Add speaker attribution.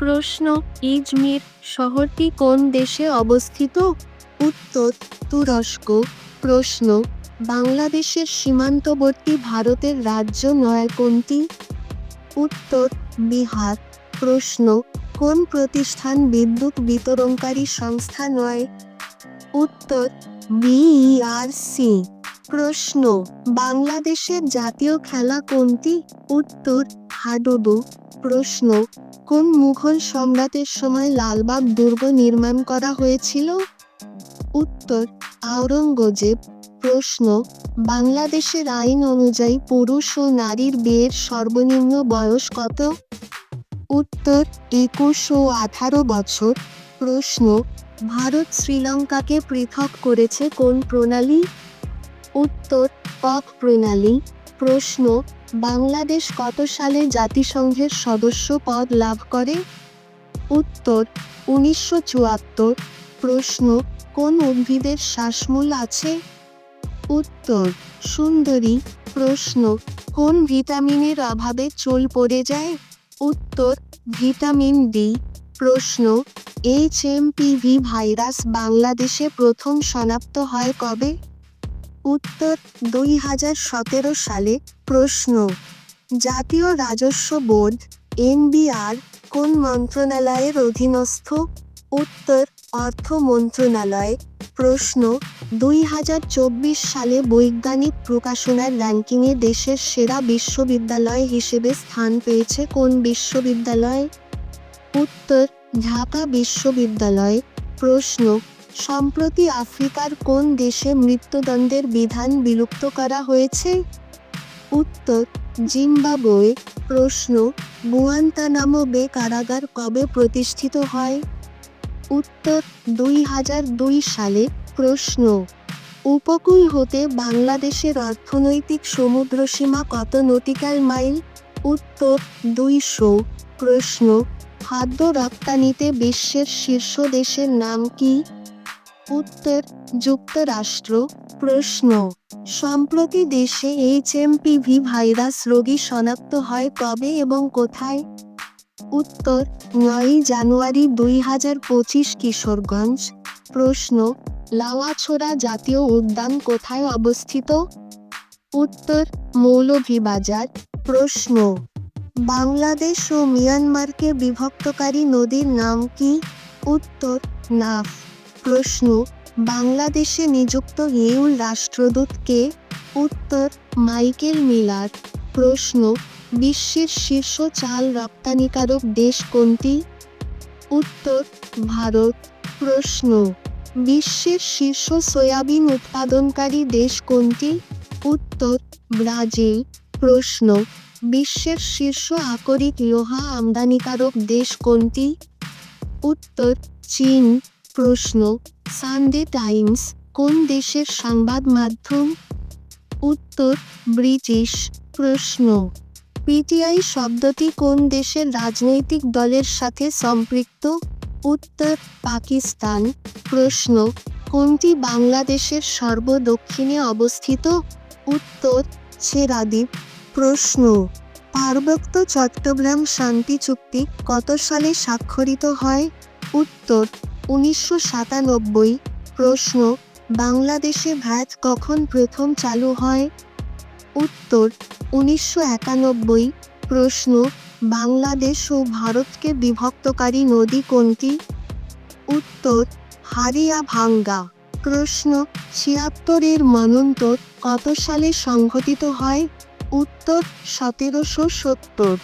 Speaker 1: প্রশ্ন, ইজমির শহরটি কোন দেশে অবস্থিত? উত্তর, তুরস্ক। প্রশ্ন, বাংলাদেশের সীমান্তবর্তী ভারতের রাজ্য নয় কোনটি? উত্তর, বিহার। প্রশ্ন, কোন প্রতিষ্ঠান বিদ্যুৎ বিতরণকারী সংস্থা নয়? উত্তর বিইআরসি প্রশ্ন, বাংলাদেশের জাতীয় খেলা কোনটি? উত্তর, হাডুডু। প্রশ্ন কোন মুঘল সম্রাটের সময় লালবাগ দুর্গ নির্মাণ করা হয়েছিল? উত্তর, আওরঙ্গজেব, প্রশ্ন, বাংলাদেশের আইন অনুযায়ী পুরুষ ও নারীর বিয়ের সর্বনিম্ন বয়স কত? উত্তর, একুশ ও আঠারো বছর, প্রশ্ন, ভারত শ্রীলঙ্কাকে পৃথক করেছে কোন প্রণালী? উত্তর পক প্রণালী, প্রশ্ন বাংলাদেশ কত সালে জাতিসংঘের সদস্য পদ লাভ করে? উত্তর, উনিশশো চুয়াত্তর। প্রশ্ন, কোন উদ্ভিদের শ্বাসমূল আছে? উত্তর, সুন্দরী। প্রশ্ন, কোন ভিটামিনের অভাবে চুল পড়ে যায়? উত্তর, ভিটামিন ডি প্রশ্ন, এইচ এমপিভি ভাইরাস বাংলাদেশে প্রথম শনাক্ত হয় কবে? উত্তর দুই হাজার সতেরো সালে প্রশ্ন, জাতীয় রাজস্ব বোর্ড, এনবিআর, কোন মন্ত্রণালয়ের অধীনস্থ? উত্তর, অর্থ মন্ত্রণালয়। প্রশ্ন, দুই হাজার চব্বিশ সালে বৈজ্ঞানিক প্রকাশনার র্যাঙ্কিংয়ে দেশের সেরা বিশ্ববিদ্যালয় হিসেবে স্থান পেয়েছে কোন বিশ্ববিদ্যালয়? উত্তর, ঢাকা বিশ্ববিদ্যালয়। প্রশ্ন সম্প্রতি আফ্রিকার কোন দেশে মৃত্যুদণ্ডের বিধান বিলুপ্ত করা হয়েছে? উত্তর, জিম্বাবোয়ে। প্রশ্ন, গুয়ান্তানামো বে কারাগার কবে প্রতিষ্ঠিত হয়? উত্তর, দুই হাজার দুই সালে। প্রশ্ন, উপকূল হতে বাংলাদেশের অর্থনৈতিক সমুদ্রসীমা কত নটিক্যাল মাইল? উত্তর, দুইশো। প্রশ্ন, খাদ্য রপ্তানিতে বিশ্বের শীর্ষ দেশের নাম কি? উত্তর, যুক্তরাষ্ট্র, প্রশ্ন। সম্প্রতি দেশে এইচএমপিভি ভাইরাস রোগী শনাক্ত হয় কবে এবং কোথায়? উত্তর, নয়ই জানুয়ারি দুই হাজার পঁচিশ কিশোরগঞ্জ। প্রশ্ন, লাওয়াছড়া জাতীয় উদ্যান কোথায় অবস্থিত? উত্তর, মৌলভীবাজার। প্রশ্ন, বাংলাদেশ ও মিয়ানমারকে বিভক্তকারী নদীর নাম কি? উত্তর, নাফ। প্রশ্ন, বাংলাদেশে নিযুক্ত ইউল রাষ্ট্রদূত কে? উত্তর, মাইকেল মিলার। প্রশ্ন, বিশ্বের শীর্ষ চাল রপ্তানিকারক দেশ কোনটি? উত্তর, ভারত। প্রশ্ন, বিশ্বের শীর্ষ সয়াবিন উৎপাদনকারী দেশ কোনটি? উত্তর, ব্রাজিল। প্রশ্ন, বিশ্বের শীর্ষ আকরিক লোহা আমদানিকারক দেশ কোনটি? উত্তর, চীন। প্রশ্ন সানডে টাইমস কোন দেশের সংবাদ মাধ্যম? উত্তর, ব্রিটিশ। প্রশ্ন পিটিআই শব্দটি কোন দেশের রাজনৈতিক দলের সাথে সম্পৃক্ত? উত্তর, পাকিস্তান। প্রশ্ন, কোনটি বাংলাদেশের সর্বদক্ষিণে অবস্থিত? উত্তর সেরাদ্বীপ প্রশ্ন, পার্বত্য চট্টগ্রাম শান্তি চুক্তি কত সালে স্বাক্ষরিত হয়? উত্তর উনিশশো সাতানব্বই প্রশ্ন, বাংলাদেশে ভ্যাট কখন প্রথম চালু হয়? উত্তর, উনিশশো একানব্বই প্রশ্ন, বাংলাদেশ ও ভারতকে বিভক্তকারী নদী কোনটি? উত্তর হারিয়া ভাঙ্গা প্রশ্ন, ছিয়াত্তরের মনন্তর কত সালে সংঘটিত হয়? উত্তর, সতেরোশো সত্তর